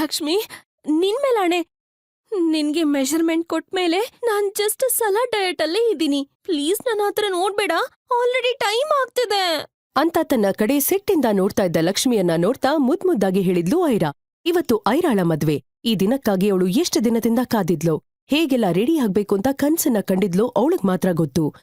ಲಕ್ಷ್ಮಿ, ನಿನ್ ಅಣೆ. ನಿನ್ಗೆ ಮೆಷರ್ಮೆಂಟ್ ಕೊಟ್ಮೇಲೆ ನಾನ್ ಜಸ್ಟ್ ಸಲಾಡ್ ಡಯಟ್ ಅಲ್ಲೇ ಇದ್ದೀನಿ. ಪ್ಲೀಸ್ ನನ್ನ ಹತ್ರ ನೋಡ್ಬೇಡ. ಆಲ್ರೆಡಿ ಟೈಮ್ ಆಗ್ತಿದೆ. ಅಂತ ತನ್ನ ಕಡೆ ಸಿಟ್ಟಿಂದ ನೋಡ್ತಾ ಇದ್ದ ಲಕ್ಷ್ಮಿಯನ್ನ ನೋಡ್ತಾ ಮುದ್ಮುದ್ದಾಗಿ ಹೇಳಿದ್ಲು ಐರಾ. ಇವತ್ತು ಐರಾಳ ಮದ್ವೆ. ಈ ದಿನಕ್ಕಾಗಿ ಅವಳು ಎಷ್ಟು ದಿನದಿಂದ ಕಾದಿದ್ಲು? ಹೇಗೆಲ್ಲ ರೆಡಿ ಆಗ್ಬೇಕು ಅಂತ ಕನ್ಸನ್ನ ಕಂಡಿದ್ಲು ಅವಳಗ್ ಮಾತ್ರ ಗೊತ್ತು.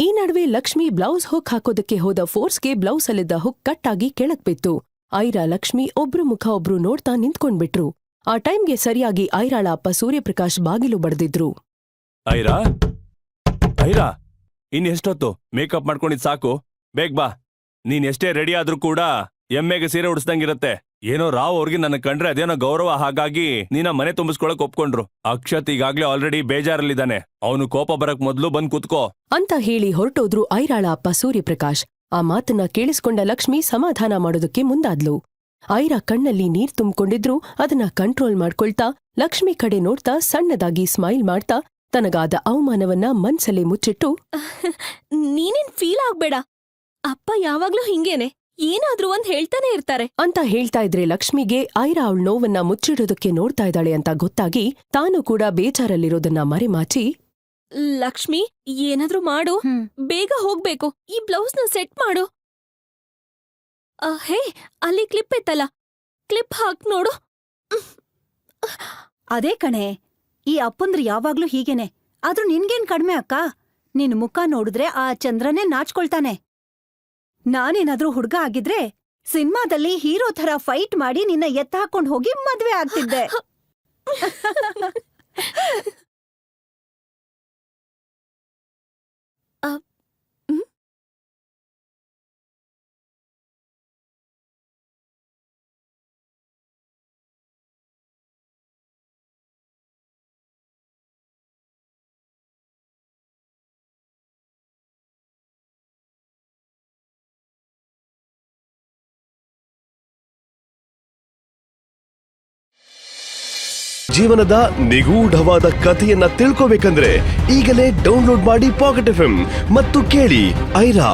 ಈ ನಡುವೆ ಲಕ್ಷ್ಮಿ ಬ್ಲೌಸ್ ಹುಕ್ ಹಾಕೋದಕ್ಕೆ ಹೋದ ಫೋರ್ಸ್ಗೆ ಬ್ಲೌಸ್ ಅಲ್ಲಿದ್ದ ಹುಕ್ ಕಟ್ ಆಗಿ ಕೆಳಗ್ ಬಿತ್ತು. ಐರಾ ಲಕ್ಷ್ಮಿ ಒಬ್ರು ಮುಖ ಒಬ್ರು ನೋಡ್ತಾ ನಿಂತ್ಕೊಂಡ್ಬಿಟ್ರು. ಆ ಟೈಮ್ಗೆ ಸರಿಯಾಗಿ ಐರಾಳ ಅಪ್ಪ ಸೂರ್ಯಪ್ರಕಾಶ್ ಬಾಗಿಲು ಬಡ್ದಿದ್ರು. ಐರಾ? ಐರಾ? ಇನ್ ಎಷ್ಟೊತ್ತು? ಮೇಕಪ್ ಮಾಡ್ಕೊಂಡಿದ್ ಸಾಕು. ಬೇಗ ಬಾ. ನೀನ್ ಎಷ್ಟೇ ರೆಡಿ ಆದ್ರೂ ಕೂಡ ಎಮ್ಮೆಗೆ ಸೀರೆ ಉಡಿಸ್ದಂಗಿರತ್ತೆ. ಏನೋ ರಾವ್ ಅವ್ರಿಗೆ ನನ್ನ ಕಂಡ್ರೆ ಅದೇನೋ ಗೌರವ ಹಾಗಾಗಿ ನೀನ ಮನೆ ತುಂಬಿಸ್ಕೊಳಕ್ ಒಪ್ಕೊಂಡ್ರು. ಅಕ್ಷತ್ ಈಗಾಗ್ಲೇ ಆಲ್ರೆಡಿ ಬೇಜಾರಲ್ಲಿದ್ದಾನೆ. ಅವನು ಕೋಪ ಬರಕ್ ಮೊದ್ಲು ಬಂದ್ ಕುತ್ಕೋ. ಅಂತ ಹೇಳಿ ಹೊರಟೋದ್ರು ಐರಾಳ ಅಪ್ಪ ಸೂರ್ಯಪ್ರಕಾಶ್. ಆ ಮಾತನ್ನ ಕೇಳಿಸ್ಕೊಂಡ ಲಕ್ಷ್ಮಿ ಸಮಾಧಾನ ಮಾಡೋದಕ್ಕೆ ಮುಂದಾದ್ಲು. ಐರಾ ಕಣ್ಣಲ್ಲಿ ನೀರ್ ತುಂಬಿಕೊಂಡಿದ್ರು ಅದನ್ನ ಕಂಟ್ರೋಲ್ ಮಾಡ್ಕೊಳ್ತಾ ಲಕ್ಷ್ಮಿ ಕಡೆ ನೋಡ್ತಾ ಸಣ್ಣದಾಗಿ ಸ್ಮೈಲ್ ಮಾಡ್ತಾ ತನಗಾದ ಅವಮಾನವನ್ನ ಮನ್ಸಲ್ಲೇ ಮುಚ್ಚಿಟ್ಟು ನೀನೇನ್ ಫೀಲ್ ಆಗ್ಬೇಡ. ಅಪ್ಪ ಯಾವಾಗ್ಲೂ ಹಿಂಗೇನೆ. ಏನಾದ್ರೂ ಒಂದ್ ಹೇಳ್ತಾನೆ ಇರ್ತಾರೆ. ಅಂತ ಹೇಳ್ತಾ ಇದ್ರೆ ಲಕ್ಷ್ಮಿಗೆ ಐರಾ ಅವಳ ನೋವನ್ನ ಮುಚ್ಚಿಡೋದಕ್ಕೆ ನೋಡ್ತಾ ಇದ್ದಾಳೆ ಅಂತ ಗೊತ್ತಾಗಿ ತಾನು ಕೂಡ ಬೇಜಾರಲ್ಲಿರೋದನ್ನ ಮರೆಮಾಚಿ ಲಕ್ಷ್ಮಿ ಏನಾದ್ರೂ ಮಾಡು. ಬೇಗ ಹೋಗ್ಬೇಕು. ಈ ಬ್ಲೌಸ್ನ ಸೆಟ್ ಮಾಡು. ಆ, ಹೇ ಅಲ್ಲಿ ಕ್ಲಿಪ್ ಇತ್ತಲ್ಲ. ಕ್ಲಿಪ್ ಹಾಕ್ ನೋಡು. ಅದೇ ಕಣೆ ಈ ಅಪ್ಪಂದ್ರು ಯಾವಾಗ್ಲೂ ಹೀಗೇನೆ. ಆದ್ರೂ ನಿನ್ಗೇನ್ ಕಡ್ಮೆ ಅಕ್ಕ? ನಿನ್ ಮುಖ ನೋಡಿದ್ರೆ ಆ ಚಂದ್ರನೇ ನಾಚ್ಕೊಳ್ತಾನೆ. ನಾನೇನಾದ್ರೂ ಹುಡ್ಗ ಆಗಿದ್ರೆ ಸಿನಿಮಾದಲ್ಲಿ ಹೀರೋ ಥರ ಫೈಟ್ ಮಾಡಿ ನಿನ್ನ ಎತ್ತ ಹಾಕೊಂಡ್ ಹೋಗಿ ಮದ್ವೆ ಆಗ್ತಿದ್ದೆ. ಜೀವನದ ನಿಗೂಢವಾದ ಕಥೆಯನ್ನ ತಿಳ್ಕೋಬೇಕಂದ್ರೆ ಈಗಲೇ ಡೌನ್ಲೋಡ್ ಮಾಡಿ ಪಾಕೆಟ್ ಎಫ್ ಮತ್ತು ಕೇಳಿ ಐರಾ.